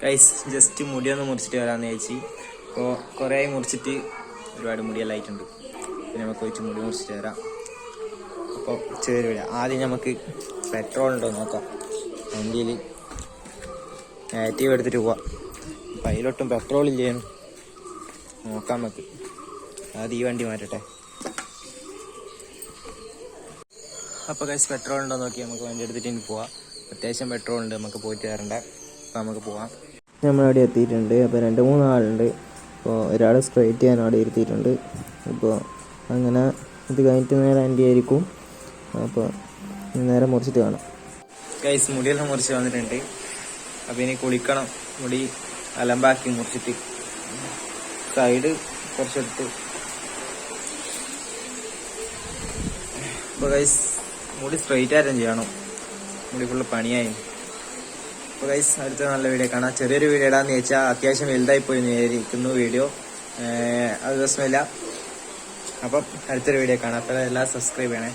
Guys just മുടിയൊന്ന് മുറിച്ചിട്ട് വരാമെന്ന് ചോദിച്ചു അപ്പോൾ കുറേ മുറിച്ചിട്ട് ഒരുപാട് മുടിയെല്ലാം ആയിട്ടുണ്ട് പിന്നെ നമുക്ക് വെച്ച് മുടി മുറിച്ചിട്ട് വരാം. അപ്പോൾ ചെറിയ വിടാം ആദ്യം നമുക്ക് പെട്രോൾ ഉണ്ടോ നോക്കാം. വണ്ടിയിൽ നെഗറ്റീവ് എടുത്തിട്ട് പോവാം. അപ്പം അതിലൊട്ടും പെട്രോൾ ഇല്ലേന്ന് നോക്കാം നമുക്ക്. അത് ഈ വണ്ടി മാറ്റട്ടെ. അപ്പോൾ കൈസ് പെട്രോൾ ഉണ്ടോ നോക്കി നമുക്ക് വണ്ടി എടുത്തിട്ട് ഇനി പോവാം. അത്യാവശ്യം പെട്രോൾ ഉണ്ട് നമുക്ക് പോയിട്ട് വരണ്ട. അപ്പോൾ നമുക്ക് പോവാം. നമ്മളവിടെ എത്തിയിട്ടുണ്ട്. അപ്പോൾ രണ്ട് മൂന്ന് ആളുണ്ട്. അപ്പോൾ ഒരാൾ സ്ട്രൈറ്റ് ചെയ്യാൻ അവിടെ ഇരുത്തിയിട്ടുണ്ട്. അപ്പോൾ അങ്ങനെ ഇത് കഴിഞ്ഞിട്ട് നേരെ എന്റെ ആയിരിക്കും. അപ്പോൾ നേരെ മുറിച്ചിട്ട് കാണാം. കൈസ് മുടിയെല്ലാം മുറിച്ച് വന്നിട്ടുണ്ട്. അപ്പോൾ ഇനി കുളിക്കണം. മുടി അലമ്പാക്കി മുറിച്ചിട്ട്. സൈഡ് കുറച്ചെടുത്ത്. അപ്പോൾ കൈസ് മുടി സ്ട്രൈറ്റ് ആയിട്ടും ചെയ്യണം. മുടി ഫുള്ള് പണിയായി. അപ്പോൾ ഗൈസ് അടുത്ത നല്ല വീഡിയോ കാണാം. ചെറിയൊരു വീഡിയോ ഇടാന്ന് ചോദിച്ചാൽ അത്യാവശ്യം വലുതായി പോയി വിചാരിക്കുന്നു വീഡിയോ അത് പ്രശ്നമില്ല. അപ്പം അടുത്തൊരു വീഡിയോ കാണാം. അപ്പോൾ എല്ലാം സബ്സ്ക്രൈബ് ചെയ്യണേ.